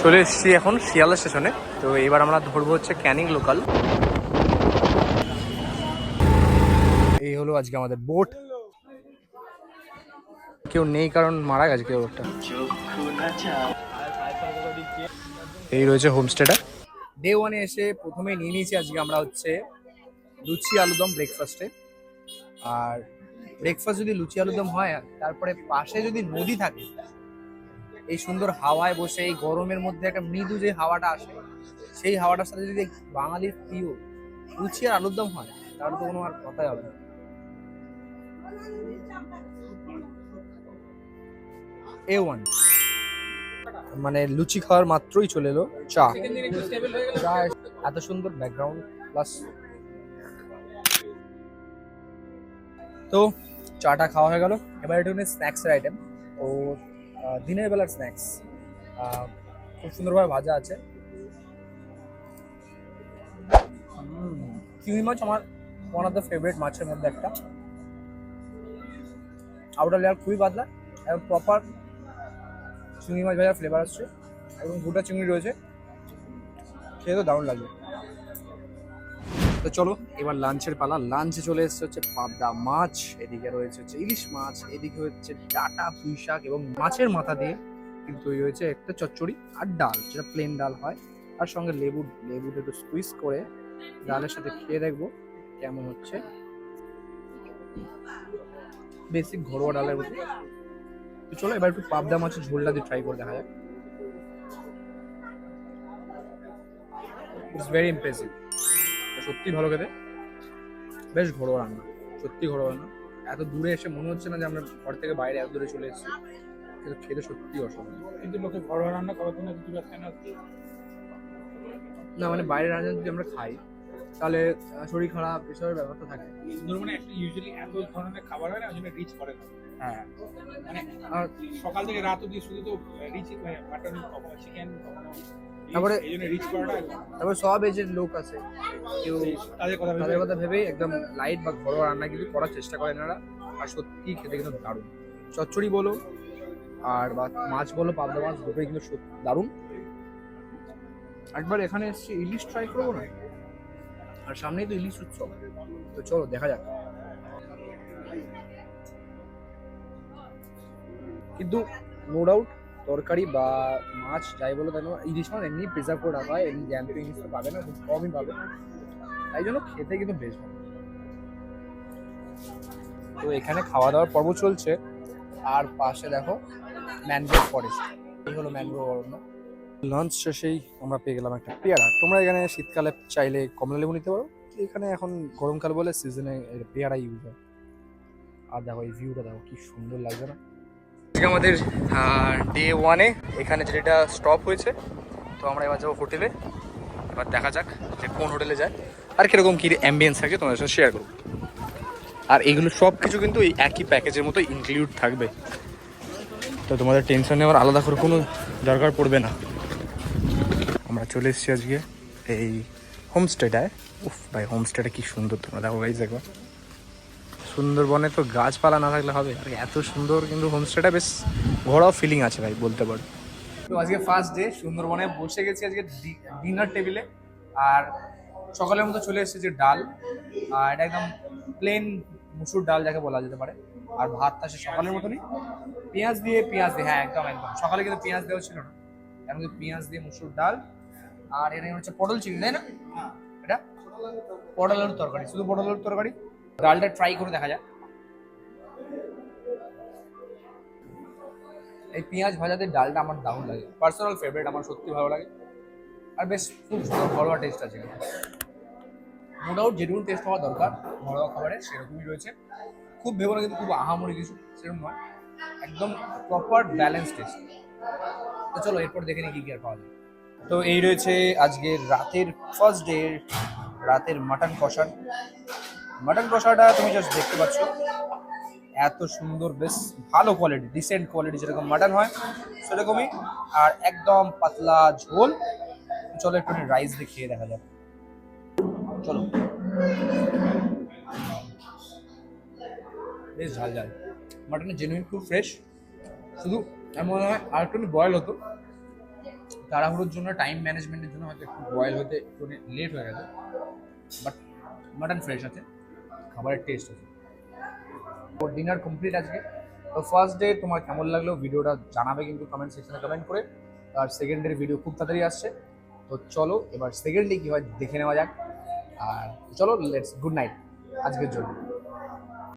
চলে এসেছি এখন শিয়ালদা স্টেশনে। তো এবার আমরা ধরবো হচ্ছে ক্যানিং লোকাল। এই হলো আজকে আমাদের বোট কেউ নেই কারণ মারা গেছে কেউ একটা। এই রয়েছে হোমস্টেটা ডে ওয়ানে এসে প্রথমে নিয়ে নিয়েছি আজকে আমরা হচ্ছে লুচি আলুদম ব্রেকফাস্টে আর ব্রেকফাস্ট যদি লুচি আলুদম হয় তারপরে পাশে যদি নদী থাকে এই সুন্দর হাওয়ায় বসে, এই গরমের মধ্যে একটা মৃদু যে হাওয়াটা আসে, সেই হাওয়াটার সাথে যদি বাঙালির প্রিয় লুচি আর আলুর দম হয়, তাহলে তো কোনো আর কথাই হবে না। এ ওয়ান মানে লুচি খাওয়ার মাত্রই চলে এলো চা। চা এত সুন্দর ব্যাকগ্রাউন্ড প্লাস তো চাটা খাওয়া হয়ে গেল। এবার একটু স্ন্যাক্সের আইটেম ও দিনের বেলার স্ন্যাক্স খুব সুন্দরভাবে ভাজা আছে। চিংড়ি মাছ আমার ওয়ান অফ দ্য ফেভারিট মাছের মধ্যে একটা। আউটার লেয়ার খুবই পাতলা এবং প্রপার চিংড়ি মাছ ভাজার ফ্লেভার আসছে, এবং গোটা চিংড়ি রয়েছে। খেয়ে তো দারুণ লাগবে। তো চলো, এবার লাঞ্চের পালা। লাঞ্চে চলে এসেছে হচ্ছে পাবদা মাছ, এদিকে রয়েছে হচ্ছে ইলিশ মাছ, এদিকে হচ্ছে ডাটা, পুঁই শাক এবং মাছের মাথা দিয়ে কিন্তু তৈরি হয়েছে একটা চচ্চড়ি আর ডাল, যেটা প্লেন ডাল হয়। আর সঙ্গে লেবু, লেবুটা একটু স্কুইজ করে ডালের সাথে খেয়ে দেখব কেমন হচ্ছে। বেসিক ঘরোয়া ডালের মতো। তো চলো, এবার একটু পাবদা মাছের ঝোলটা দিয়ে ট্রাই করে দেখা যাক। ইটস ভেরি ইমপ্রেসিভ সত্যি ভালো খেতে। বেশ ঘরোয়া রান্না সত্যি ঘরোয়া রান্না। এত দূরে এসে মনে হচ্ছে না যে আমরা ঘর থেকে বাইরে এত দূরে চলে এসেছি। কিন্তু খেতে সত্যি অসাধারণ। কিন্তু লোকে ঘরোয়া রান্না করার জন্য কিছু ব্যস্ত না না মানে বাইরে রান্না যদি আমরা খাই তাহলে শরীর খারাপ এসবের ব্যাপারটা থাকে। সুন্দরবনে একটা ইউজুয়ালি এত ধরনের খাবার হয় না ওই জন্য রিচ করে না। হ্যাঁ। মানে সকাল থেকে রাত অব্দি শুধু তো রিচ মানে মাটন কখনো চিকেন কখনো তারপরে- করাটা সব এজের লোক আছে কেউ তাদের কথা ভেবে তাদের কথা ভেবেই একদম লাইট বা ঘরোয়া রান্না কিন্তু করার চেষ্টা করেন এনারা। আর সত্যি খেতে কিন্তু দারুণ। চচ্চড়ি বলো আর বা মাছ বলো পাবদা মাছ দুটোই কিন্তু দারুণ। একবার এখানে এসেছি ইলিশ ট্রাই করব না? আর সামনেই তো ইলিশ উৎসব। তো চলো দেখা যাক। কিন্তু নো ডাউট তরকারি বা মাছ, যাই বলো কেন ইলিশ মাছ এমনি প্রিজার্ভ করে রাখা হয়, এমনি জ্যান্ত ইলিশ পাবে না, খুব কমই পাবে। তাই জন্য খেতে কিন্তু বেশ ভালো তো এখানে খাওয়া দাওয়ার পর্ব চলছে। আর পাশে দেখো ম্যানগ্রোভ ফরেস্ট এই হলো ম্যানগ্রোভ অরণ্য। লাঞ্চ শেষেই আমরা পেয়ে গেলাম একটা পেয়ারা। তোমরা এখানে শীতকালে চাইলে কমলা লেবু নিতে পারো। এখানে এখন গরমকাল বলে সিজনে পেয়ারা ইউজ হয়। আর দেখো এই ভিউটা দেখো, কি সুন্দর লাগছে না? আজকে আমাদের ডে ওয়ানে এখানে যেটা স্টপ হয়েছে, তো আমরা এবার যাব হোটেলে এবার দেখা যাক যে কোন হোটেলে যায়। আর কীরকম কী অ্যাম্বিয়েন্স থাকে তোমাদের সাথে শেয়ার করব। আর এগুলো সব কিছু কিন্তু এই একই প্যাকেজের মতো ইনক্লুড থাকবে। তো তোমাদের টেনশন নেওয়ার আলাদা করে কোনো দরকার পড়বে না। আমরা চলে এসেছি আজকে এই হোমস্টেটায় উফ ভাই হোমস্টেটা কি সুন্দর তোমরা দেখো গাইজ একবার। সুন্দরবনে তো গাছপালা না থাকলে হবে। আর এত সুন্দর কিন্তু হোমস্টেটা বেশ ঘোরাও ফিলিং আছে ভাই, বলতে পারো। তো আজকে ফার্স্ট ডে সুন্দরবনে বসে গেছি আজকে ডিনার টেবিলে আর সকালের মতো চলে এসেছে যে ডাল। আর এটা একদম প্লেন মুসুর ডাল যাকে বলা যেতে পারে। আর ভাতটা সে সকালের মতনই। পেঁয়াজ দিয়ে পেঁয়াজ দিয়ে হ্যাঁ একদম একদম। সকালে কিন্তু পেঁয়াজ দেওয়া ছিল না। এখন কিন্তু পেঁয়াজ দিয়ে মুসুর ডাল। আর এখানে হচ্ছে পটল চিংড়ি, তাই না? এটা? পটল আলুর তরকারি, শুধু পটল আলুর তরকারি? ডালটা ট্রাই করে দেখা যায় এই পেঁয়াজ ভাজাতে ডালটা আমার দারুণ লাগে। পার্সোনাল ফেভারিট আমার সত্যি ভালো লাগে। আর বেশ খুব সুন্দর ঘরোয়া টেস্ট আছে। নো ডাউট যেটুকু টেস্ট হওয়া দরকার। ঘরোয়া খাবারে সেরকমই রয়েছে। খুব ভেবো না কিন্তু খুব আহামরি কিছু, সেরকম নয়। একদম প্রপার ব্যালেন্স টেস্ট তো চলো এরপর দেখে নিই কী কী আর পাওয়া যায়। তো এই রয়েছে আজকে রাতের ফার্স্ট ডে রাতের মাটন কষান। মাটন কষাটা তুমি জাস্ট দেখতে পাচ্ছ। এত সুন্দর, বেশ ভালো কোয়ালিটি ডিসেন্ট কোয়ালিটি যেরকম মাটন হয়, সেরকমই। আর একদম পাতলা ঝোল। চলো একটু রাইস দিয়ে খেয়ে দেখা যাক। চলো। বেশ ঝাল ঝাল। মাটনের জেনুইন খুব ফ্রেশ শুধু এমন হয় আর একটু বয়েল হতো। তাড়াহুড়োর জন্য টাইম ম্যানেজমেন্টের জন্য হয়তো একটু বয়েল হতে একটু লেট হয়ে গেছে। বাট মাটন ফ্রেশ আছে। খাবারের টেস্ট আছে। তো ডিনার কমপ্লিট আজকে। তো ফার্স্ট ডে তোমার কেমন লাগল ভিডিওটা জানাবে কিন্তু কমেন্ট সেকশনে কমেন্ট করে। আর সেকেন্ড ডের ভিডিও খুব তাড়াতাড়ি আসছে। তো চলো, এবার সেকেন্ড ডে কী হয় দেখে নেওয়া যাক। আর চলো লেটস গুড নাইট আজকের জন্য।